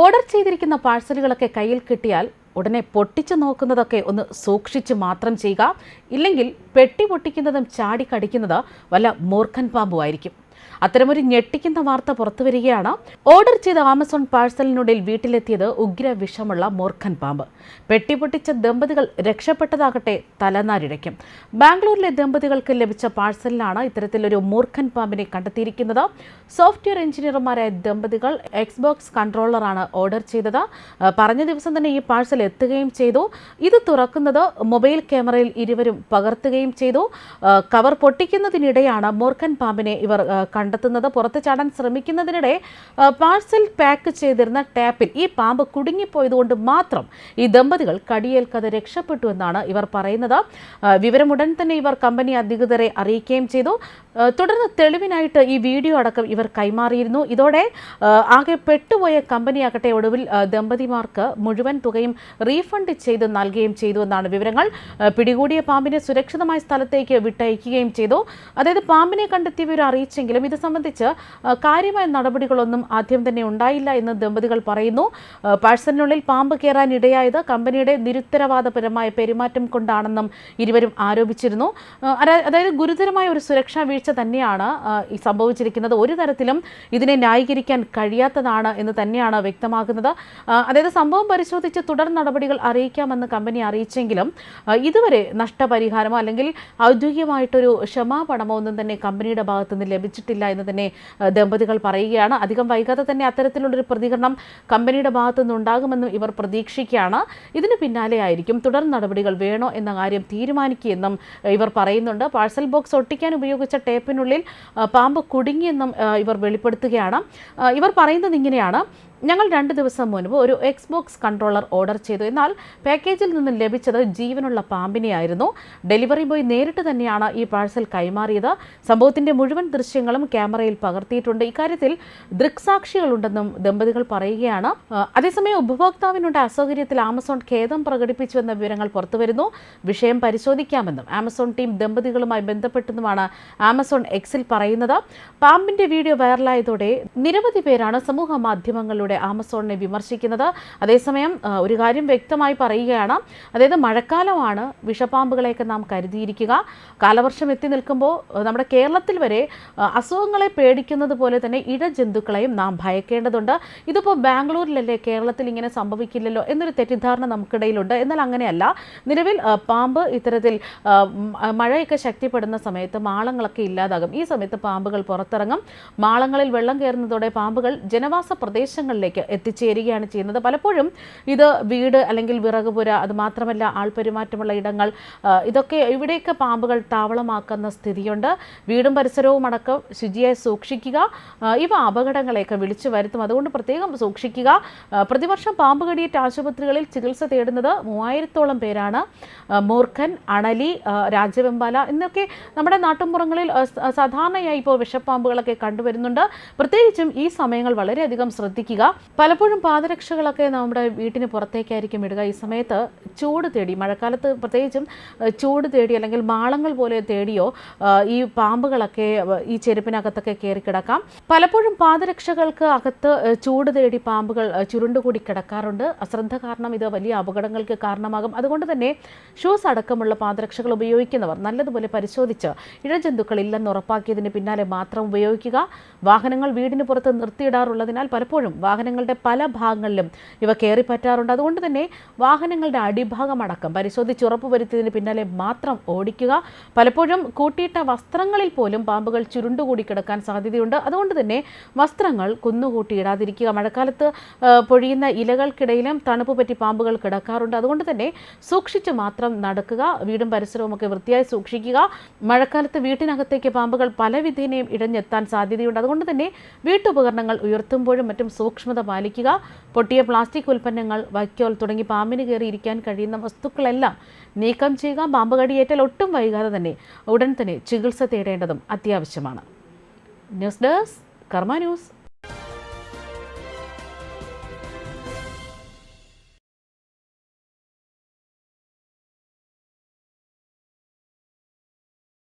Order ചെയ്തിരിക്കുന്ന പാഴ്സലുകളൊക്കെ കയ്യിൽ കിട്ടിയാൽ ഉടനെ പൊട്ടിച്ചു നോക്കുന്നതൊക്കെ ഒന്ന് സൂക്ഷിച്ച് മാത്രം ചെയ്യുക. ഇല്ലെങ്കിൽ പെട്ടി പൊട്ടിക്കുന്നതും ചാടി കടിക്കുന്നത് വല്ല മൂർഖൻ പാമ്പുമായിരിക്കും അത്തരമൊരു ഞെട്ടിക്കുന്ന വാർത്ത പുറത്തു വരികയാണ് ഓർഡർ ചെയ്ത ആമസോൺ പാഴ്സലിനുള്ളിൽ വീട്ടിലെത്തിയത് ഉഗ്ര വിഷമുള്ള മൂർഖൻ പാമ്പ്. പെട്ടി പൊട്ടിച്ച ദമ്പതികൾ രക്ഷപ്പെട്ടതാകട്ടെ തലനാരിഴയ്ക്കും. ബാംഗ്ലൂരിലെ ദമ്പതികൾക്ക് ലഭിച്ച പാഴ്സലിലാണ് ഇത്തരത്തിലൊരു മൂർഖൻ പാമ്പിനെ കണ്ടെത്തിയിരിക്കുന്നത്. സോഫ്റ്റ്വെയർ എഞ്ചിനീയർമാരായ ദമ്പതികൾ എക്സ്ബോക്സ് കൺട്രോളറാണ് ഓർഡർ ചെയ്തത്. പറഞ്ഞ ദിവസം തന്നെ ഈ പാഴ്സൽ എത്തുകയും ചെയ്തു. ഇത് തുറക്കുന്നത് മൊബൈൽ ക്യാമറയിൽ ഇരുവരും പകർത്തുകയും ചെയ്തു. കവർ പൊട്ടിക്കുന്നതിനിടെയാണ് മൂർഖൻ പാമ്പിനെ ഇവർ കണ്ടെത്തുന്നത്. പുറത്ത് ചാടാൻ ശ്രമിക്കുന്നതിനിടെ പാഴ്സൽ പാക്ക് ചെയ്തിരുന്ന ടാപ്പിൽ ഈ പാമ്പ് കുടുങ്ങിപ്പോയതുകൊണ്ട് മാത്രം ഈ ദമ്പതികൾ കടിയേൽക്കാതെ രക്ഷപ്പെട്ടു എന്നാണ് ഇവർ പറയുന്നത്. വിവരമുടൻ തന്നെ ഇവർ കമ്പനി അധികൃതരെ അറിയിക്കുകയും ചെയ്തു. തുടർന്ന് തെളിവിനായിട്ട് ഈ വീഡിയോ അടക്കം ഇവർ കൈമാറിയിരുന്നു. ഇതോടെ ആകെ പെട്ടുപോയ കമ്പനിയാകട്ടെ ഒടുവിൽ ദമ്പതിമാർക്ക് മുഴുവൻ തുകയും റീഫണ്ട് ചെയ്ത് നൽകുകയും ചെയ്തു എന്നാണ് വിവരങ്ങൾ. പിടികൂടിയ പാമ്പിനെ സുരക്ഷിതമായ സ്ഥലത്തേക്ക് വിട്ടയക്കുകയും ചെയ്തു. അതായത് പാമ്പിനെ കണ്ടെത്തിയവർ അറിയിച്ചെങ്കിലും ഇത് സംബന്ധിച്ച് കാര്യമായ നടപടികളൊന്നും ആദ്യം തന്നെ ഉണ്ടായില്ല എന്ന് ദമ്പതികൾ പറയുന്നു. പാഴ്സലിനുള്ളിൽ പാമ്പ് കയറാൻ ഇടയായത് കമ്പനിയുടെ നിരുത്തരവാദപരമായ പെരുമാറ്റം കൊണ്ടാണെന്നും ഇരുവരും ആരോപിച്ചിരുന്നു. അതായത് ഗുരുതരമായ ഒരു സുരക്ഷാ വീഴ്ച തന്നെയാണ് സംഭവിച്ചിരിക്കുന്നത്. ഒരു തരത്തിലും ഇതിനെ ന്യായീകരിക്കാൻ കഴിയാത്തതാണ് എന്ന് തന്നെയാണ് വ്യക്തമാകുന്നത്. അതായത് സംഭവം പരിശോധിച്ച് തുടർ നടപടികൾ അറിയിക്കാമെന്ന് കമ്പനി അറിയിച്ചെങ്കിലും ഇതുവരെ നഷ്ടപരിഹാരമോ അല്ലെങ്കിൽ ഔദ്യോഗികമായിട്ടൊരു ക്ഷമാപണമോ ഒന്നും തന്നെ കമ്പനിയുടെ ഭാഗത്തു നിന്ന് ലഭിച്ചിട്ടില്ല എന്ന് തന്നെ ദമ്പതികൾ പറയുകയാണ്. അധികം വൈകാതെ തന്നെ അത്തരത്തിലുള്ളൊരു പ്രതികരണം കമ്പനിയുടെ ഭാഗത്തു നിന്നുണ്ടാകുമെന്നും ഇവർ പ്രതീക്ഷിക്കുകയാണ്. ഇതിന് പിന്നാലെ ആയിരിക്കും തുടർ നടപടികൾ വേണോ എന്ന കാര്യം തീരുമാനിക്കുകയെന്നും ഇവർ പറയുന്നുണ്ട്. പാഴ്സൽ ബോക്സ് ഒട്ടിക്കാൻ ഉപയോഗിച്ച ടേപ്പിനുള്ളിൽ പാമ്പ് കുടുങ്ങിയെന്നും ഇവർ വെളിപ്പെടുത്തുകയാണ്. ഇവർ പറയുന്നത് ഇങ്ങനെയാണ്. ഞങ്ങൾ രണ്ട് ദിവസം മുൻപ് ഒരു എക്സ്ബോക്സ് കൺട്രോളർ ഓർഡർ ചെയ്തു. എന്നാൽ പാക്കേജിൽ നിന്ന് ലഭിച്ചത് ജീവനുള്ള പാമ്പിനെയായിരുന്നു. ഡെലിവറി ബോയ് നേരിട്ട് തന്നെയാണ് ഈ പാഴ്സൽ കൈമാറിയത്. സംഭവത്തിന്റെ മുഴുവൻ ദൃശ്യങ്ങളും ക്യാമറയിൽ പകർത്തിയിട്ടുണ്ട്. ഇക്കാര്യത്തിൽ ദൃക്സാക്ഷികളുണ്ടെന്നും ദമ്പതികൾ പറയുകയാണ്. അതേസമയം ഉപഭോക്താവിനുണ്ട അസൗകര്യത്തിൽ ആമസോൺ ഖേദം പ്രകടിപ്പിച്ചുവെന്ന വിവരങ്ങൾ പുറത്തുവരുന്നു. വിഷയം പരിശോധിക്കാമെന്നും ആമസോൺ ടീം ദമ്പതികളുമായി ബന്ധപ്പെട്ടെന്നുമാണ് ആമസോൺ എക്സിൽ പറയുന്നത്. പാമ്പിന്റെ വീഡിയോ വൈറലായതോടെ നിരവധി പേരാണ് സമൂഹ മാധ്യമങ്ങളിലൂടെ ആമസോണിനെ വിമർശിക്കുന്നത്. അതേസമയം ഒരു കാര്യം വ്യക്തമായി പറയുകയാണ്. അതായത് മഴക്കാലമാണ് വിഷപ്പാമ്പുകളെയൊക്കെ നാം കരുതിയിരിക്കുക. കാലവർഷം എത്തി നിൽക്കുമ്പോൾ നമ്മുടെ കേരളത്തിൽ വരെ അസുഖങ്ങളെ പേടിക്കുന്നത് പോലെ തന്നെ ഇഴജന്തുക്കളെയും നാം ഭയക്കേണ്ടതുണ്ട്. ഇതിപ്പോൾ ബാംഗ്ലൂരിലല്ലേ കേരളത്തിൽ ഇങ്ങനെ സംഭവിക്കില്ലല്ലോ എന്നൊരു തെറ്റിദ്ധാരണ നമുക്കിടയിലുണ്ട്. എന്നാൽ അങ്ങനെയല്ല. നിലവിൽ പാമ്പ് ഇത്തരത്തിൽ മഴയൊക്കെ ശക്തിപ്പെടുന്ന സമയത്ത് മാളങ്ങളൊക്കെ ഇല്ലാതാകും. ഈ സമയത്ത് പാമ്പുകൾ പുറത്തിറങ്ങും. മാളങ്ങളിൽ വെള്ളം കയറുന്നതോടെ പാമ്പുകൾ ജനവാസ പ്രദേശങ്ങളിലേക്ക് എത്തിച്ചേരുകയാണ് ചെയ്യുന്നത്. പലപ്പോഴും ഇത് വീട് അല്ലെങ്കിൽ വിറകുപുര അത് മാത്രമല്ല ആൾപെരുമാറ്റമുള്ള ഇടങ്ങൾ ഇതൊക്കെ ഇവിടെയൊക്കെ പാമ്പുകൾ താവളമാക്കുന്ന സ്ഥിതിയുണ്ട്. വീടും പരിസരവും അടക്കം ശുചിയായി സൂക്ഷിക്കുക ഇവ അപകടങ്ങളെയൊക്കെ വിളിച്ചു വരുത്തും. അതുകൊണ്ട് പ്രത്യേകം സൂക്ഷിക്കുക. പ്രതിവർഷം പാമ്പ് കടിയേറ്റ ആശുപത്രികളിൽ ചികിത്സ തേടുന്നത് മൂവായിരത്തോളം പേരാണ്. മൂർഖൻ അണലി രാജവെമ്പാല എന്നൊക്കെ നമ്മുടെ നാട്ടുമ്പുറങ്ങളിൽ സാധാരണയായി ഇപ്പോൾ വിഷപ്പാമ്പുകളൊക്കെ കണ്ടുവരുന്നുണ്ട്. പ്രത്യേകിച്ചും ഈ സമയങ്ങൾ വളരെയധികം ശ്രദ്ധിക്കുക. പലപ്പോഴും പാദരക്ഷകളൊക്കെ നമ്മുടെ വീട്ടിന് പുറത്തേക്കായിരിക്കും ഇടുക. ഈ സമയത്ത് ചൂട് തേടി മഴക്കാലത്ത് പ്രത്യേകിച്ചും ചൂട് തേടി അല്ലെങ്കിൽ മാളങ്ങൾ പോലെ തേടിയോ ഈ പാമ്പുകളൊക്കെ ഈ ചെരുപ്പിനകത്തൊക്കെ കയറി കിടക്കാം. പലപ്പോഴും പാദരക്ഷകൾക്ക് അകത്ത് ചൂട് തേടി പാമ്പുകൾ ചുരുണ്ടുകൂടി കിടക്കാറുണ്ട്. അശ്രദ്ധ കാരണം ഇത് വലിയ അപകടങ്ങൾക്ക് കാരണമാകും. അതുകൊണ്ട് തന്നെ ഷൂസ് അടക്കമുള്ള പാദരക്ഷകൾ ഉപയോഗിക്കുന്നവർ നല്ലതുപോലെ പരിശോധിച്ച് ഇഴജന്തുക്കൾ ഇല്ലെന്ന് ഉറപ്പാക്കിയതിന് പിന്നാലെ മാത്രം ഉപയോഗിക്കുക. വാഹനങ്ങൾ വീടിന് പുറത്ത് നിർത്തിയിടാറുള്ളതിനാൽ പലപ്പോഴും വാഹനങ്ങളുടെ പല ഭാഗങ്ങളിലും ഇവ കയറി പറ്റാറുണ്ട് അതുകൊണ്ട് തന്നെ വാഹനങ്ങളുടെ അടിഭാഗം അടക്കം പരിശോധിച്ച് ഉറപ്പുവരുത്തിയതിന് പിന്നാലെ മാത്രം ഓടിക്കുക. പലപ്പോഴും കൂട്ടിയിട്ട വസ്ത്രങ്ങളിൽ പോലും പാമ്പുകൾ ചുരുണ്ടുകൂടി കിടക്കാൻ സാധ്യതയുണ്ട്. അതുകൊണ്ട് തന്നെ വസ്ത്രങ്ങൾ കുന്നുകൂട്ടിയിടാതിരിക്കുക മഴക്കാലത്ത് പൊഴിയുന്ന ഇലകൾക്കിടയിലും തണുപ്പ് പറ്റി പാമ്പുകൾ കിടക്കാറുണ്ട്. അതുകൊണ്ട് തന്നെ സൂക്ഷിച്ച് മാത്രം നടക്കുക. വീടും പരിസരവും ഒക്കെ വൃത്തിയായി സൂക്ഷിക്കുക. മഴക്കാലത്ത് വീട്ടിനകത്തേക്ക് പാമ്പുകൾ പല വിധേനയും ഇഴഞ്ഞെത്താൻ സാധ്യതയുണ്ട്. അതുകൊണ്ട് തന്നെ വീട്ടുപകരണങ്ങൾ ഉയർത്തുമ്പോഴും മറ്റും സൂക്ഷ്മത പാലിക്കുക. പൊട്ടിയ പ്ലാസ്റ്റിക് ഉൽപ്പന്നങ്ങൾ വൈക്കോൽ തുടങ്ങി പാമ്പിന് കയറി ഇരിക്കാൻ കഴിയുന്ന വസ്തുക്കളെല്ലാം നീക്കം ചെയ്യുക പാമ്പ് കടിയേറ്റാൽ ഒട്ടും വൈകാതെ തന്നെ ഉടൻ തന്നെ ചികിത്സ തേടേണ്ടതും അത്യാവശ്യമാണ്. News desk Karma news.